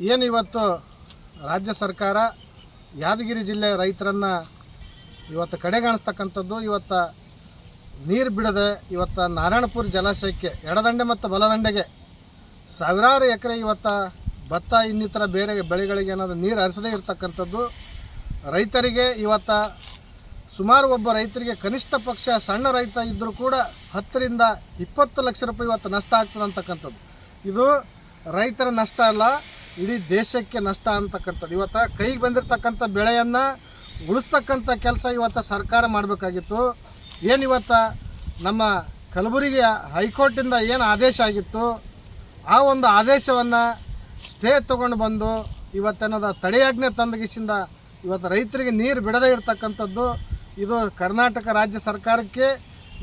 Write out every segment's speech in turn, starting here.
ಏನು ಇವತ್ತು ರಾಜ್ಯ ಸರ್ಕಾರ ಯಾದಗಿರಿ ಜಿಲ್ಲೆ ರೈತರನ್ನು ಇವತ್ತು ಕಡೆಗಾಣಿಸ್ತಕ್ಕಂಥದ್ದು, ಇವತ್ತು ನೀರು ಬಿಡದೆ ಇವತ್ತು ನಾರಾಯಣಪುರ ಜಲಾಶಯಕ್ಕೆ ಎಡದಂಡೆ ಮತ್ತು ಬಲದಂಡೆಗೆ ಸಾವಿರಾರು ಎಕರೆ ಇವತ್ತು ಭತ್ತ, ಇನ್ನಿತರ ಬೇರೆ ಬೆಳೆಗಳಿಗೆ ಏನಾದರೂ ನೀರು ಹರಿಸದೇ ಇರತಕ್ಕಂಥದ್ದು. ರೈತರಿಗೆ ಇವತ್ತು ಸುಮಾರು ಒಬ್ಬ ರೈತರಿಗೆ ಕನಿಷ್ಠ ಪಕ್ಷ ಸಣ್ಣ ರೈತ ಇದ್ದರೂ ಕೂಡ ಹತ್ತರಿಂದ ಇಪ್ಪತ್ತು ಲಕ್ಷ ರೂಪಾಯಿ ಇವತ್ತು ನಷ್ಟ ಆಗ್ತದೆ ಅಂತಕ್ಕಂಥದ್ದು. ಇದು ರೈತರ ನಷ್ಟ ಅಲ್ಲ ಇಡೀ ದೇಶಕ್ಕೆ ನಷ್ಟ ಅಂತಕ್ಕಂಥದ್ದು. ಇವತ್ತು ಕೈಗೆ ಬಂದಿರತಕ್ಕಂಥ ಬೆಳೆಯನ್ನು ಉಳಿಸ್ತಕ್ಕಂಥ ಕೆಲಸ ಇವತ್ತು ಸರ್ಕಾರ ಮಾಡಬೇಕಾಗಿತ್ತು. ಏನು ಇವತ್ತು ನಮ್ಮ ಕಲಬುರಗಿ ಹೈಕೋರ್ಟಿಂದ ಏನು ಆದೇಶ ಆಗಿತ್ತು? ಆ ಒಂದು ಆದೇಶವನ್ನು ಸ್ಟೇ ತೊಗೊಂಡು ಬಂದು ಇವತ್ತೇನದ ತಡೆಯಾಜ್ಞೆ ತಂದಗಿಸಿಂದ ಇವತ್ತು ರೈತರಿಗೆ ನೀರು ಬಿಡದೆ ಇರತಕ್ಕಂಥದ್ದು, ಇದು ಕರ್ನಾಟಕ ರಾಜ್ಯ ಸರ್ಕಾರಕ್ಕೆ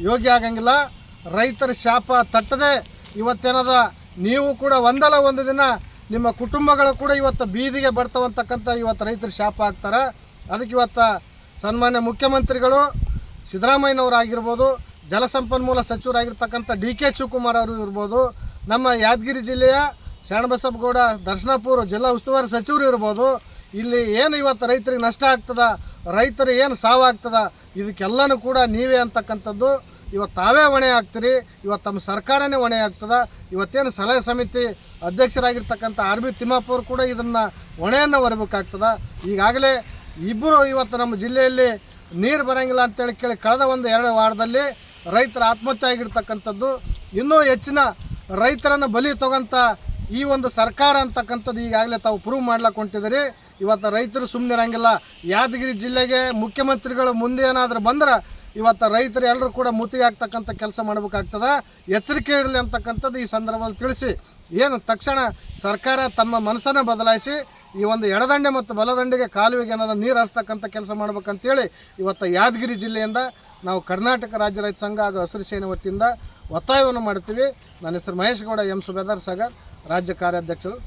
ಯೋಗ್ಯ ಆಗಂಗಿಲ್ಲ. ರೈತರ ಶಾಪ ತಟ್ಟದೆ ಇವತ್ತೇನದ ನೀವು ಕೂಡ ಒಂದಲ್ಲ ಒಂದು ದಿನ ನಿಮ್ಮ ಕುಟುಂಬಗಳು ಕೂಡ ಇವತ್ತು ಬೀದಿಗೆ ಬರ್ತವಂತಕ್ಕಂಥ ಇವತ್ತು ರೈತರು ಶಾಪ ಆಗ್ತಾರೆ ಅದಕ್ಕೆ ಇವತ್ತು ಸನ್ಮಾನ್ಯ ಮುಖ್ಯಮಂತ್ರಿಗಳು ಸಿದ್ದರಾಮಯ್ಯನವರಾಗಿರ್ಬೋದು ಜಲಸಂಪನ್ಮೂಲ ಸಚಿವರಾಗಿರ್ತಕ್ಕಂಥ ಡಿ ಕೆ ಶಿವಕುಮಾರ್ ಅವರು ಇರ್ಬೋದು, ನಮ್ಮ ಯಾದಗಿರಿ ಜಿಲ್ಲೆಯ ಶರಣಬಸಪ್ಪಗೌಡ ದರ್ಶನಾಪುರ ಜಿಲ್ಲಾ ಉಸ್ತುವಾರಿ ಸಚಿವರು ಇರ್ಬೋದು, ಇಲ್ಲಿ ಏನು ಇವತ್ತು ರೈತರಿಗೆ ನಷ್ಟ ಆಗ್ತದ, ರೈತರು ಏನು ಸಾವಾಗ್ತದ ಇದಕ್ಕೆಲ್ಲನೂ ಕೂಡ ನೀವೇ ಅಂತಕ್ಕಂಥದ್ದು. ಇವತ್ತು ತಾವೇ ಹೊಣೆ ಆಗ್ತೀರಿ, ಇವತ್ತು ತಮ್ಮ ಸರ್ಕಾರನೇ ಹೊಣೆ ಆಗ್ತದೆ. ಇವತ್ತೇನು ಸಲಹೆ ಸಮಿತಿ ಅಧ್ಯಕ್ಷರಾಗಿರ್ತಕ್ಕಂಥ ಆರ್ ಬಿ ತಿಮ್ಮಾಪುರ್ ಕೂಡ ಇದನ್ನು ಹೊಣೆಯನ್ನು ಹೊರಬೇಕಾಗ್ತದೆ. ಈಗಾಗಲೇ ಇಬ್ಬರು ಇವತ್ತು ನಮ್ಮ ಜಿಲ್ಲೆಯಲ್ಲಿ ನೀರು ಬರೋಂಗಿಲ್ಲ ಅಂತೇಳಿ ಕೇಳಿ ಕಳೆದ ಒಂದು ಎರಡು ವಾರದಲ್ಲಿ ರೈತರ ಆತ್ಮಹತ್ಯೆ ಆಗಿರ್ತಕ್ಕಂಥದ್ದು. ಇನ್ನೂ ಹೆಚ್ಚಿನ ರೈತರನ್ನು ಬಲಿ ತಗೊಂತ ಈ ಒಂದು ಸರ್ಕಾರ ಅಂತಕ್ಕಂಥದ್ದು ಈಗಾಗಲೇ ತಾವು ಪ್ರೂವ್ ಮಾಡ್ಲಿಕ್ಕೆ ಹೊಂಟಿದ್ದೀರಿ ಇವತ್ತು ರೈತರು ಸುಮ್ಮನೆ ಇರಂಗಿಲ್ಲ. ಯಾದಗಿರಿ ಜಿಲ್ಲೆಗೆ ಮುಖ್ಯಮಂತ್ರಿಗಳು ಮುಂದೆ ಏನಾದರೂ ಬಂದ್ರೆ ಇವತ್ತು ರೈತರು ಎಲ್ಲರೂ ಕೂಡ ಮುತ್ತಿಗೆ ಆಗ್ತಕ್ಕಂಥ ಕೆಲಸ ಮಾಡಬೇಕಾಗ್ತದೆ. ಎಚ್ಚರಿಕೆ ಇರಲಿ ಅಂತಕ್ಕಂಥದ್ದು ಈ ಸಂದರ್ಭದಲ್ಲಿ ತಿಳಿಸಿ. ಏನು ತಕ್ಷಣ ಸರ್ಕಾರ ತಮ್ಮ ಮನಸ್ಸನ್ನು ಬದಲಾಯಿಸಿ ಈ ಒಂದು ಎಡದಂಡೆ ಮತ್ತು ಬಲದಂಡೆಗೆ ಕಾಲುವೆಗೆ ಏನಾದ್ರು ನೀರು ಹರಿಸ್ತಕ್ಕಂಥ ಕೆಲಸ ಮಾಡ್ಬೇಕಂತೇಳಿ ಇವತ್ತು ಯಾದಗಿರಿ ಜಿಲ್ಲೆಯಿಂದ ನಾವು ಕರ್ನಾಟಕ ರಾಜ್ಯ ರೈತ ಸಂಘ ಹಾಗೂ ಹಸಿರು ಸೇನೆ ವತಿಯಿಂದ ಒತ್ತಾಯವನ್ನು ಮಾಡ್ತೀವಿ. ನನ್ನ ಹೆಸರು ಮಹೇಶ್ ಗೌಡ, ಎಂ. ಸುಬೇದಾರ್ ಸಾಗರ್, ರಾಜ್ಯ ಕಾರ್ಯಾಧ್ಯಕ್ಷರು.